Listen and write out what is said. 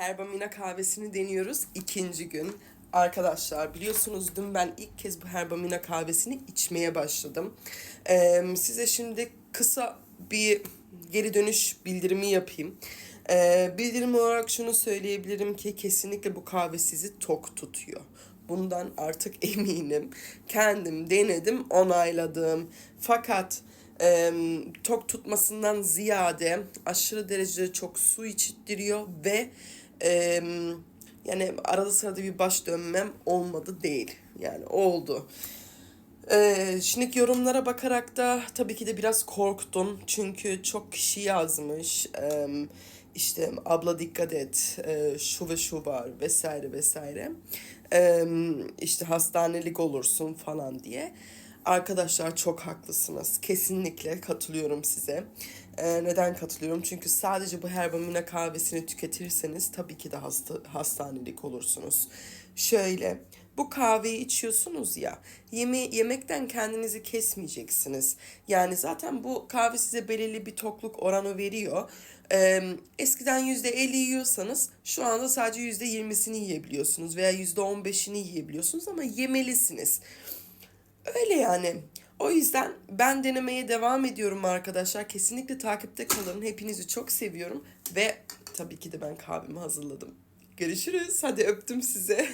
Herbamina kahvesini deniyoruz ikinci gün. Arkadaşlar biliyorsunuz dün ben ilk kez bu Herbamina kahvesini içmeye başladım. Ee, size şimdi kısa bir geri dönüş bildirimi yapayım. Ee, bildirim olarak şunu söyleyebilirim ki kesinlikle bu kahve sizi tok tutuyor. Bundan artık eminim. Kendim denedim, onayladım. Fakat e, tok tutmasından ziyade aşırı derecede çok su içittiriyor ve e, yani arada sırada bir baş dönmem olmadı değil. Yani oldu. Ee, şimdi yorumlara bakarak da tabii ki de biraz korktum. Çünkü çok kişi yazmış. Ee, işte abla dikkat et, e, şu ve şu var vesaire vesaire. Ee, işte hastanelik olursun falan diye. Arkadaşlar çok haklısınız. Kesinlikle katılıyorum size. Ee, neden katılıyorum? Çünkü sadece bu herbamina kahvesini tüketirseniz tabii ki de hasta, hastanelik olursunuz. Şöyle, bu kahveyi içiyorsunuz ya, yeme yemekten kendinizi kesmeyeceksiniz. Yani zaten bu kahve size belirli bir tokluk oranı veriyor. Ee, eskiden %50 yiyorsanız şu anda sadece %20'sini yiyebiliyorsunuz veya %15'ini yiyebiliyorsunuz ama yemelisiniz. Yani. O yüzden ben denemeye devam ediyorum arkadaşlar. Kesinlikle takipte kalın. Hepinizi çok seviyorum ve tabii ki de ben kahvemi hazırladım. Görüşürüz. Hadi öptüm size.